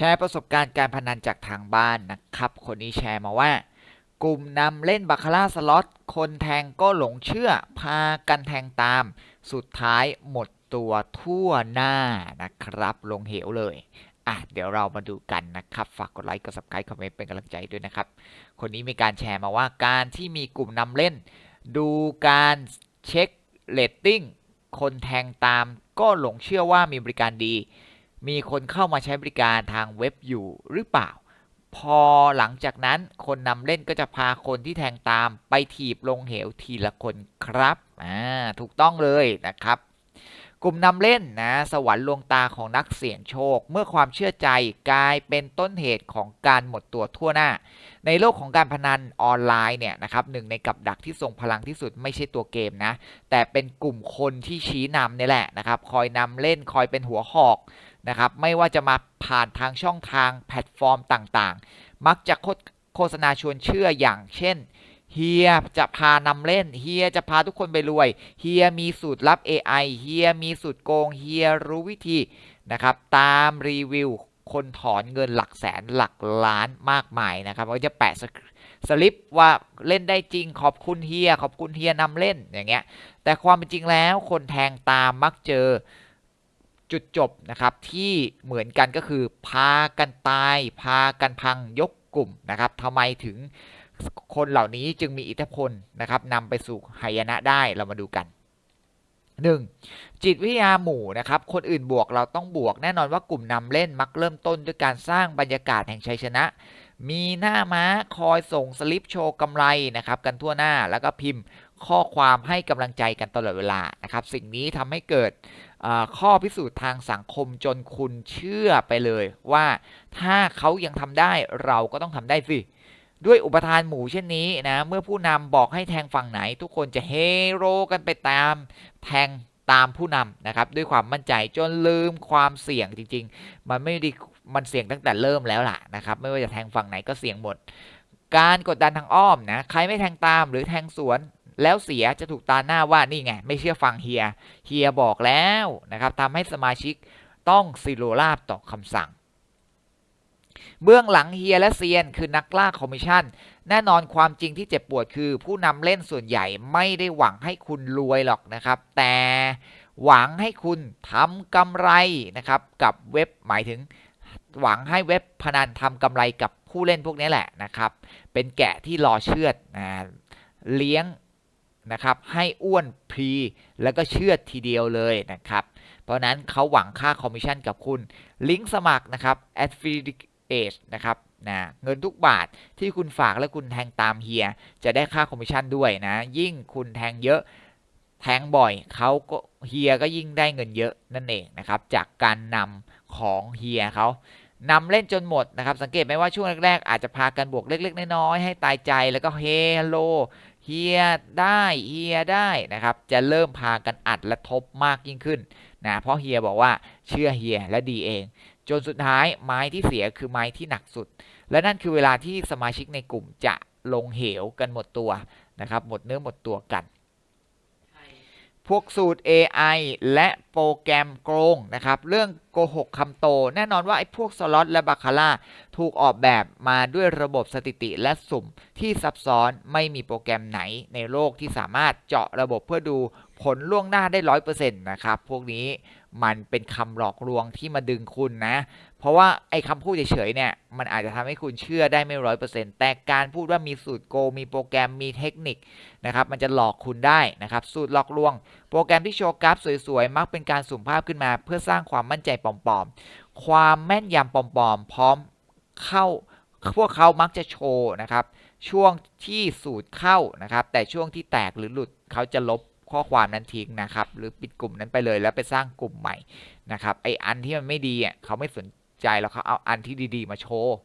ชร์ประสบการณ์การพนันจากทางบ้านนะครับ คนนี้แชร์มาว่า กลุ่มนำเล่นบาคาร่าสล็อต คนแทงก็หลงเชื่อ พากันแทงตาม สุดท้ายหมดตัวทั่วหน้านะครับ ลงเหวเลย อะ เดี๋ยวเรามาดูกันนะครับ ฝากกดไลค์ กด subscribe คอมเมนต์เป็นกำลังใจด้วยนะครับ คนนี้มีการแชร์มาว่าการที่มีกลุ่มนำเล่น ดูการเช็คเรตติ้ง คนแทงตามก็หลงเชื่อว่ามีบริการดี มีคนเข้ามาใช้บริการทางเว็บอยู่หรือเปล่า พอหลังจากนั้นคนนำเล่นก็จะพาคนที่แทงตามไปถีบลงเหวทีละคนครับอ่าถูกต้องเลยนะครับ กลุ่มนำเล่นนะสวรรค์ลวงตาของนักเสี่ยงโชค เมื่อความเชื่อใจกลายเป็นต้นเหตุของการหมดตัวทั่วหน้า ในโลกของการพนันออนไลน์เนี่ยนะครับหนึ่งในกับดักที่ทรงพลังที่สุดไม่ใช่ตัวเกมนะ แต่เป็นกลุ่มคนที่ชี้นำนี่แหละนะครับ คอยนำเล่นคอยเป็นหัวหอก นะครับไม่ว่าจะมาผ่านทางช่องทางแพลตฟอร์มต่างๆ มักจะโฆษณาชวนเชื่ออย่างเช่นเฮียจะพานำเล่นเฮียจะพาทุกคนไปรวยเฮียมีสูตรลับ AI เฮียมีสูตรโกงเฮียรู้วิธีนะครับตามรีวิวคนถอนเงินหลักแสนหลักล้านมากมายนะครับก็จะแปะสลิปว่าเล่นได้จริงขอบคุณเฮียขอบคุณเฮียนำเล่นอย่างเงี้ยแต่ความเป็นจริงแล้วคนแทงตามมักเจอ จุดจบนะครับที่เหมือนกันก็คือพากันตาย พากันพังยกกลุ่มนะครับทำไมถึงคนเหล่านี้จึงมีอิทธิพลนะครับนำไปสู่หายนะได้เรามาดูกัน 1. จิตวิทยาหมู่นะครับคนอื่นบวกเราต้องบวกแน่นอนว่ากลุ่มนำเล่นมักเริ่มต้นด้วยการสร้างบรรยากาศแห่งชัยชนะ มีหน้าม้าคอยส่งสลิปโชว์กำไรนะครับกันทั่วหน้าแล้วก็พิมพ์ข้อความให้กำลังใจกันตลอดเวลานะครับสิ่งนี้ทำให้เกิด ข้อพิสูจน์ทางสังคมจนคุณเชื่อไปเลย ว่าถ้าเขายังทำได้เราก็ต้องทำได้สิด้วยอุปทานหมู่เช่นนี้นะ เมื่อผู้นำบอกให้แทงฝั่งไหน ทุกคนจะเฮโร่กันไปตามแทงตามผู้นำนะครับ ด้วยความมั่นใจจนลืมความเสี่ยงจริง ๆ มันไม่ดีมันเสี่ยงตั้งแต่เริ่มแล้วล่ะนะครับ ไม่ว่าจะแทงฝั่งไหนก็เสี่ยงหมด การกดดันทางอ้อมนะ ใครไม่แทงตามหรือแทงสวน แล้วเสียจะถูกตาหน้าว่านี่ไงไม่เชื่อฟังเฮียเฮียบอกแล้วนะครับทำให้สมาชิกต้องซิโรลาบต่อคำสั่ง เบื้องหลังเฮียและเซียนคือนักล่าคอมมิชชั่น แน่นอนความจริงที่เจ็บปวดคือ ผู้นำเล่นส่วนใหญ่ไม่ได้หวังให้คุณรวยหรอกนะครับ แต่หวังให้คุณทำกำไรนะครับกับเว็บหมายถึงหวังให้เว็บพนันทำกำไรกับผู้เล่นพวกนี้แหละนะครับ เป็นแกะที่รอเชือดเลี้ยง นะครับให้อ้วนพรีแล้วก็เชื่อทีเดียวเลยนะครับ เพราะนั้นเขาหวังค่าคอมมิชชั่นกับคุณ ลิงก์สมัครนะครับ a d f i l i a t e นะครับนะเงินทุกบาทที่คุณฝากและคุณแทงตามเฮีย จะได้ค่าคอมมิชชั่นด้วยนะ ยิ่งคุณแทงเยอะแทงบ่อยเขาก็เฮียก็ยิ่งได้เงินเยอะนั่นเองนะครับจากการนำของเฮียเขานำเล่นจนหมดนะครับ สังเกตไหมว่าช่วงแรกๆ อาจจะพากันบวกเล็ก ๆ น้อยๆให้ตายใจแล้วก็เฮลโล เฮียได้เฮียได้นะครับ จะเริ่มพากันอัดและทบมากยิ่งขึ้นนะเพราะเฮียบอกว่าเชื่อเฮียและดีเอง จนสุดท้ายไม้ที่เสียคือไม้ที่หนักสุด และนั่นคือเวลาที่สมาชิกในกลุ่มจะลงเหวกันหมดตัวนะครับหมดเนื้อหมดตัวกัน พวกสูตร AI และโปรแกรมโกงนะครับ เรื่องโกหกคำโต แน่นอนว่าไอ้พวกสล็อตและบาคาร่าถูกออกแบบมาด้วยระบบสถิติและสุ่มที่ซับซ้อนไม่มีโปรแกรมไหนในโลกที่สามารถเจาะระบบเพื่อดูผลล่วงหน้าได้ร้อยเปอร์เซ็นต์นะครับ พวกนี้มันเป็นคำหลอกลวงที่มาดึงคุณนะ เพราะว่าไอ้คำพูดเฉยๆเนี่ยมันอาจจะทำให้คุณเชื่อได้ไม่ร้อยเปอร์เซ็นต์แต่การพูดว่ามีสูตรโก มีโปรแกรมมีเทคนิคนะครับมันจะหลอกคุณได้นะครับสูตรหลอกลวง โปรแกรมที่โชว์กราฟสวยๆ มักเป็นการสุ่มภาพขึ้นมา เพื่อสร้างความมั่นใจปลอมๆ ความแม่นยำปลอมๆ พร้อมเข้าพวกเขามักจะโชว์นะครับช่วงที่สูตรเข้านะครับแต่ช่วงที่แตกหรือหลุดเขาจะลบข้อความนั้นทิ้งนะครับหรือปิดกลุ่มนั้นไปเลยแล้วไปสร้างกลุ่มใหม่นะครับไออันที่มันไม่ดีอะเขาไม่สน ใจแล้วเขาเอาอันที่ดีๆ มาโชว์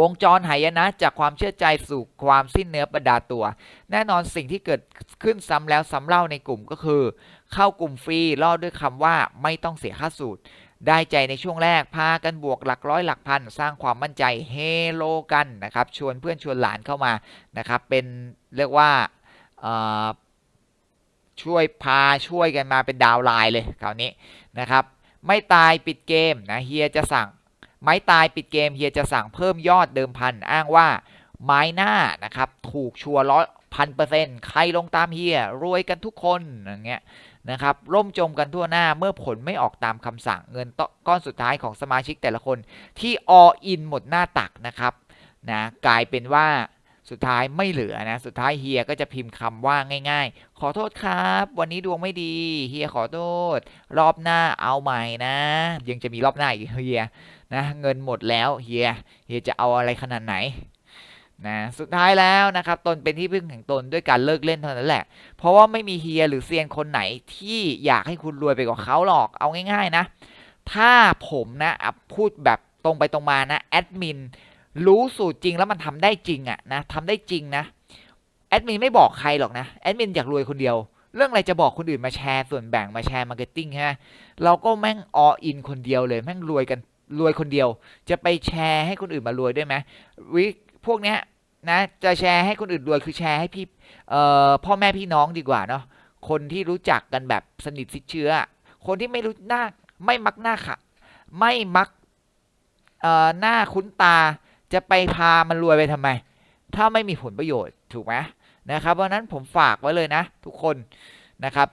วงจรหายนะจากความเชื่อใจสู่ความสิ้นเนื้อประดาตัว แน่นอนสิ่งที่เกิดขึ้นซ้ำแล้วซ้ำเล่าในกลุ่มก็คือ เข้ากลุ่มฟรีล่อด้วยคำว่าไม่ต้องเสียค่าสูตร ได้ใจในช่วงแรกพากันบวกหลักร้อยหลักพัน สร้างความมั่นใจเฮโลกันนะครับ ชวนเพื่อนชวนหลานเข้ามานะครับ เป็นเรียกว่าช่วยพาช่วยกันมาเป็นดาวไลน์เลยคราวนี้นะครับ ไม่ตายปิดเกมนะเฮียจะสั่ง ไม้ตายปิดเกมเฮียจะสั่งเพิ่มยอดเดิมพันอ้างว่าไม้หน้านะครับถูกชัวร์ร้อยพันเปอร์เซ็นต์ใครลงตามเฮียรวยกันทุกคนอย่างเงี้ยนะครับร่มจมกันทั่วหน้าเมื่อผลไม่ออกตามคำสั่งเงินต้นก้อนสุดท้ายของสมาชิกแต่ละคนที่ all in หมดหน้าตักนะครับนะกลายเป็นว่า สุดท้ายไม่เหลือนะ สุดท้ายเฮียก็จะพิมพ์คำว่าง่าย ๆ ขอโทษครับ วันนี้ดวงไม่ดีเฮียขอโทษ รอบหน้าเอาใหม่นะ ยังจะมีรอบหน้าอีกเฮียนะเงินหมดแล้วเฮียเฮียจะเอาอะไรขนาดไหนนะสุดท้ายแล้วนะครับตนเป็นที่พึ่งแห่งตนด้วยการเลิกเล่นเท่านั้นแหละ เพราะว่าไม่มีเฮียหรือเซียนคนไหนที่อยากให้คุณรวยไปกว่าเขาหรอกเอาง่าย ๆนะ ถ้าผมนะอะพูดแบบตรงไปตรงมานะแอดมิน รู้สูตรจริงแล้วมันทำได้จริงอะนะทำได้จริงนะแอดมินไม่บอกใครหรอกนะแอดมินอยากรวยคนเดียว เรื่องอะไรจะบอกคนอื่นมาแชร์ส่วนแบ่งมาแชร์มาร์เก็ตติ้งใช่ไหมเราก็แม่งออินคนเดียวเลยแม่งรวยกันรวยคนเดียว จะไปแชร์ให้คนอื่นมารวยด้วยไหมวิพวกเนี้ยนะจะแชร์ให้คนอื่นรวยคือแชร์ให้พี่เอ่อพ่อแม่พี่น้องดีกว่าเนาะคนที่รู้จักกันแบบสนิทชิเชื้อ คนที่ไม่รู้หน้าไม่มักหน้าค่ะ ไม่มักเอ่อหน้าคุ้นตา จะไปพามันรวยไปทำไม ถ้าไม่มีผลประโยชน์ถูกไหมนะครับเพราะฉะนั้นผมฝากไว้เลยนะ ทุกคนนะครับ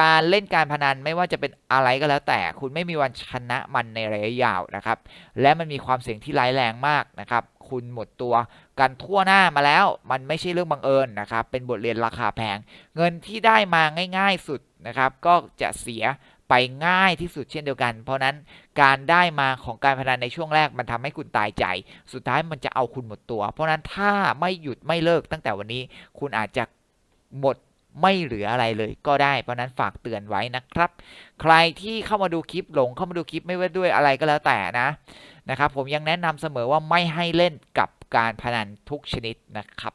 การเล่นการพนันไม่ว่าจะเป็นอะไรก็แล้วแต่ คุณไม่มีวันชนะมันในระยะยาวนะครับ และมันมีความเสี่ยงที่ร้ายแรงมากนะครับ คุณหมดตัวกันทั่วหน้ามาแล้ว มันไม่ใช่เรื่องบังเอิญนะครับ เป็นบทเรียนราคาแพง เงินที่ได้มาง่าย ๆสุดนะครับ ก็จะเสีย ไปง่ายที่สุดเช่นเดียวกัน เพราะนั้นการได้มาของการพนันในช่วงแรกมันทำให้คุณตายใจ สุดท้ายมันจะเอาคุณหมดตัว เพราะนั้นถ้าไม่หยุดไม่เลิกตั้งแต่วันนี้คุณอาจจะหมดไม่เหลืออะไรเลยก็ได้ เพราะนั้นฝากเตือนไว้นะครับ ใครที่เข้ามาดูคลิปหลงเข้ามาดูคลิปไม่ว่าด้วยอะไรก็แล้วแต่นะนะครับ ผมยังแนะนำเสมอว่าไม่ให้เล่นกับการพนันทุกชนิดนะครับ